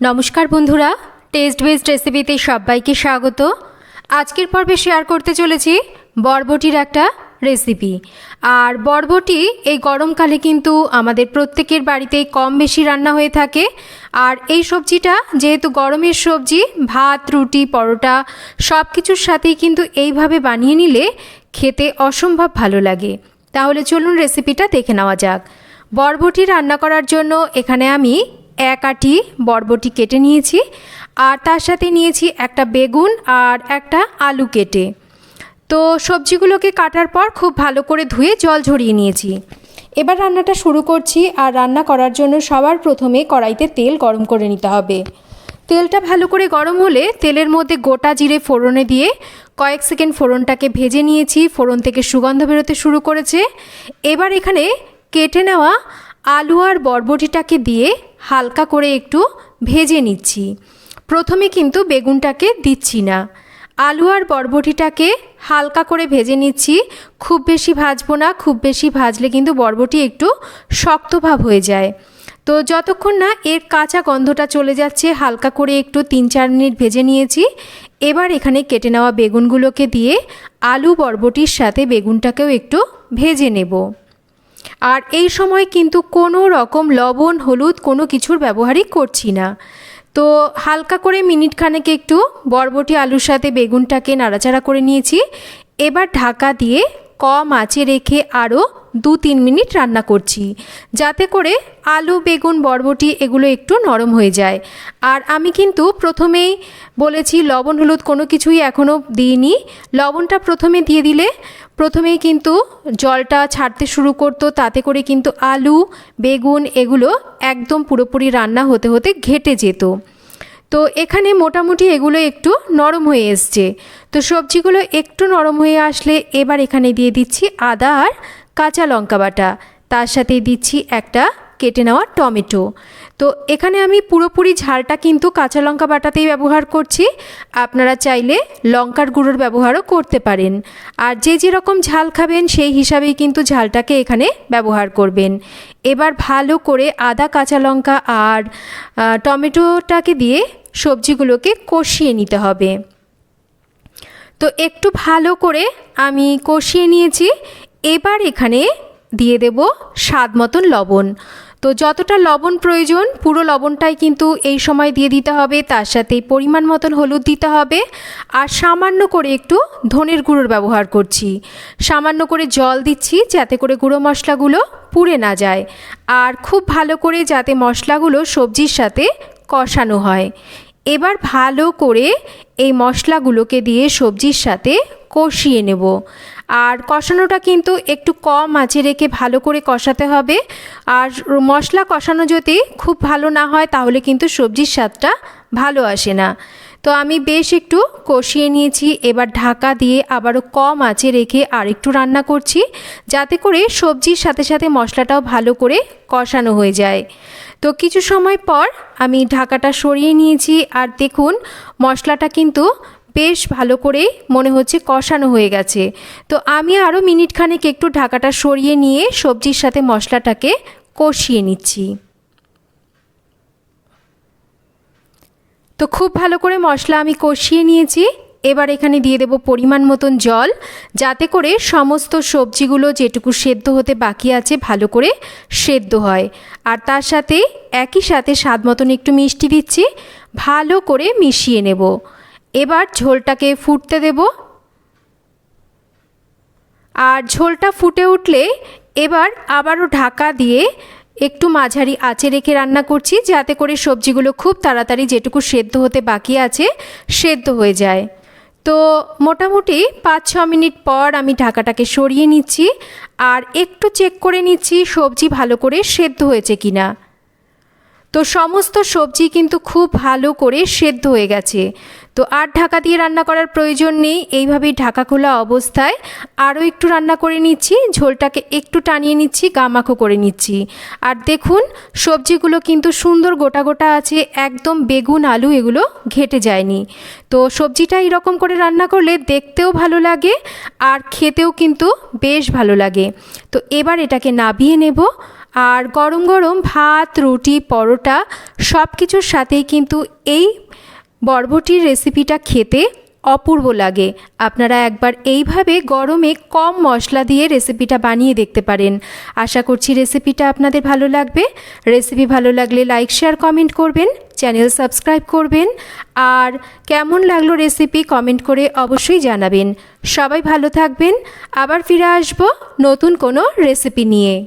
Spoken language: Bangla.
নমস্কার বন্ধুরা টেস্ট বেসড রেসিপিতে সবাইকে স্বাগত। আজকের পর্বে শেয়ার করতে চলেছি বরবটির একটা রেসিপি আর বরবটি এই গরমকালে কিন্তু আমাদের প্রত্যেকের বাড়িতেই কম বেশি রান্না হয়ে থাকে। আর এই সবজিটা যেহেতু গরমের সবজি, ভাত, রুটি, পরোটা সব কিছুর সাথেই কিন্তু এইভাবে বানিয়ে নিলে খেতে অসম্ভব ভালো লাগে। তাহলে চলুন রেসিপিটা দেখে নেওয়া যাক। বরবটি রান্না করার জন্য এখানে আমি এক আটি বরবটি কেটে নিয়েছি, আর তার সাথে নিয়েছি একটা বেগুন আর একটা আলু কেটে। তো সবজিগুলোকে কাটার পর খুব ভালো করে ধুয়ে জল ঝরিয়ে নিয়েছি। এবার রান্নাটা শুরু করছি, আর রান্না করার জন্য সবার প্রথমে কড়াইতে তেল গরম করে নিতে হবে। তেলটা ভালো করে গরম হলে তেলের মধ্যে গোটা জিরে ফোড়নে দিয়ে কয়েক সেকেন্ড ফোড়নটাকে ভেজে নিয়েছি। ফোড়ন থেকে সুগন্ধ বেরোতে শুরু করেছে। এবার এখানে কেটে নেওয়া আলু আর বরবটিটাকে দিয়ে হালকা করে একটু ভেজে নিচ্ছি। প্রথমে কিন্তু বেগুনটাকে দিচ্ছি না। আলু আর বরবটিটাকে হালকা করে ভেজে নিচ্ছি। খুব বেশি ভাজবো না, খুব বেশি ভাজলে কিন্তু বরবটি একটু শক্তভাব হয়ে যায়। তো যতক্ষণ না এর কাঁচা গন্ধটা চলে যাচ্ছে, হালকা করে একটু তিন চার মিনিট ভেজে নিয়েছি। এবার এখানে কেটে নেওয়া বেগুনগুলোকে দিয়ে আলু বরবটির সাথে বেগুনটাকেও একটু ভেজে নেব। আর এই সময় কিন্তু কোনো রকম লবণ, হলুদ কোনো কিছুর ব্যবহারই করছি না। তো হালকা করে মিনিট খানেক একটু বরবটি আলুর সাথে বেগুনটাকে নাড়াচাড়া করে নিয়েছি। এবার ঢাকা দিয়ে কম আঁচে রেখে আরও দু তিন মিনিট রান্না করছি। যাতে করে আলু, বেগুন, বরবটি এগুলো একটু নরম হয়ে যায়। আর আমি কিন্তু প্রথমেই বলেছি লবণ, হলুদ কোনো কিছুই এখনও দিইনি। লবণটা প্রথমে দিয়ে দিলে প্রথমেই কিন্তু জলটা ছাড়তে শুরু করতো। তাতে করে কিন্তু আলু, বেগুন এগুলো একদম পুরোপুরি রান্না হতে হতে ঘেটে যেত। তো এখানে মোটামুটি এগুলো একটু নরম হয়ে এসছে। তো সবজিগুলো একটু নরম হয়ে আসলে এবার এখানে দিয়ে দিচ্ছি আদা আর কাঁচা লঙ্কা বাটা। তার সাথে দিচ্ছি একটা কেটে নেওয়া টমেটো। তো এখানে আমি পুরোপুরি ঝালটা কিন্তু কাঁচা লঙ্কা বাটাতেই ব্যবহার করছি। আপনারা চাইলে লঙ্কার গুঁড়োর ব্যবহারও করতে পারেন। আর যে যেরকম ঝাল খাবেন সেই হিসাবেই কিন্তু ঝালটাকে এখানে ব্যবহার করবেন। এবার ভালো করে আদা, কাঁচা লঙ্কা আর টমেটোটাকে দিয়ে সবজিগুলোকে কষিয়ে নিতে হবে। তো একটু ভালো করে আমি কষিয়ে নিয়েছি। এবার এখানে দিয়ে দেব স্বাদ মতন লবণ। তো যতটা লবণ প্রয়োজন, পুরো লবণটাই কিন্তু এই সময় দিয়ে দিতে হবে। তার সাথে পরিমাণ মতন হলুদ দিতে হবে। আর সামান্য করে একটু ধনের গুঁড়োর ব্যবহার করছি। সামান্য করে জল দিচ্ছি যাতে করে গুঁড়ো মশলাগুলো পুড়ে না যায়। আর খুব ভালো করে যাতে মশলাগুলো সবজির সাথে কষানো হয়। এবার ভালো করে এই মশলাগুলোকে দিয়ে সবজির সাথে কষিয়ে নেব। আর কষানোটা কিন্তু একটু কম আঁচে রেখে ভালো করে কষাতে হবে। আর মশলা কষানো যদি খুব ভালো না হয়, তাহলে কিন্তু সবজির স্বাদটা ভালো আসে না। তো আমি বেশ একটু কষিয়ে নিয়েছি। এবার ঢাকা দিয়ে আবারও কম আঁচে রেখে আর একটু রান্না করছি, যাতে করে সবজির সাথে সাথে মশলাটাও ভালো করে কষানো হয়ে যায়। তো কিছু সময় পর আমি ঢাকাটা সরিয়ে নিয়েছি আর দেখুন, মশলাটা কিন্তু বেশ ভালো করে মনে হচ্ছে কষানো হয়ে গেছে। তো আমি আরও মিনিট খানেক একটু ঢাকাটা সরিয়ে নিয়ে সবজির সাথে মশলাটাকে কষিয়ে নিচ্ছি। তো খুব ভালো করে মশলা আমি কষিয়ে নিয়েছি। এবার এখানে দিয়ে দেব পরিমাণ মতন জল, যাতে করে সমস্ত সবজিগুলো যেটুকু সেদ্ধ হতে বাকি আছে ভালো করে সেদ্ধ হয়। আর তার সাথে একই সাথে স্বাদ মতন একটু মিষ্টি দিচ্ছি, ভালো করে মিশিয়ে নেব। এবার ঝোলটাকে ফুটতে দেব। আর ঝোলটা ফুটে উঠলে এবার আবারও ঢাকা দিয়ে একটু মাঝারি আঁচে রেখে রান্না করছি, যাতে করে সবজিগুলো খুব তাড়াতাড়ি যেটুকু সেদ্ধ হতে বাকি আছে সেদ্ধ হয়ে যায়। তো মোটামুটি পাঁচ ছ মিনিট পর আমি ঢাকাটাকে সরিয়ে নিচ্ছি, আর একটু চেক করে নিচ্ছি সবজি ভালো করে সেদ্ধ হয়েছে কিনা। তো সমস্ত সবজি কিন্তু খুব ভালো করে সেদ্ধ হয়ে গেছে। তো আর ঢাকা দিয়ে রান্না করার প্রয়োজন নেই, এইভাবেই ঢাকা খোলা অবস্থায় আরও একটু রান্না করে নিচ্ছি, ঝোলটাকে একটু টানিয়ে নিচ্ছি, গামাখো করে নিচ্ছি। আর দেখুন, সবজিগুলো কিন্তু সুন্দর গোটা গোটা আছে, একদম বেগুন, আলু এগুলো ঘেটে যায়নি। তো সবজিটা এরকম করে রান্না করলে দেখতেও ভালো লাগে, আর খেতেও কিন্তু বেশ ভালো লাগে। তো এবার এটাকে নাবিয়ে নেব আর গরম গরম ভাত, রুটি, পরোটা সব কিছুর সাথেই কিন্তু এই বরবটির রেসিপিটা খেতে অপূর্ব লাগে। আপনারা একবার এইভাবে গরমে কম মশলা দিয়ে রেসিপিটা বানিয়ে দেখতে পারেন। আশা করছি রেসিপিটা আপনাদের ভালো লাগবে। রেসিপি ভালো লাগলে লাইক শেয়ার কমেন্ট করবেন চ্যানেল সাবস্ক্রাইব করবেন। আর কেমন লাগল রেসিপি কমেন্ট করে অবশ্যই জানাবেন। সবাই ভালো থাকবেন। আবার ফিরে আসব নতুন কোনো রেসিপি নিয়ে।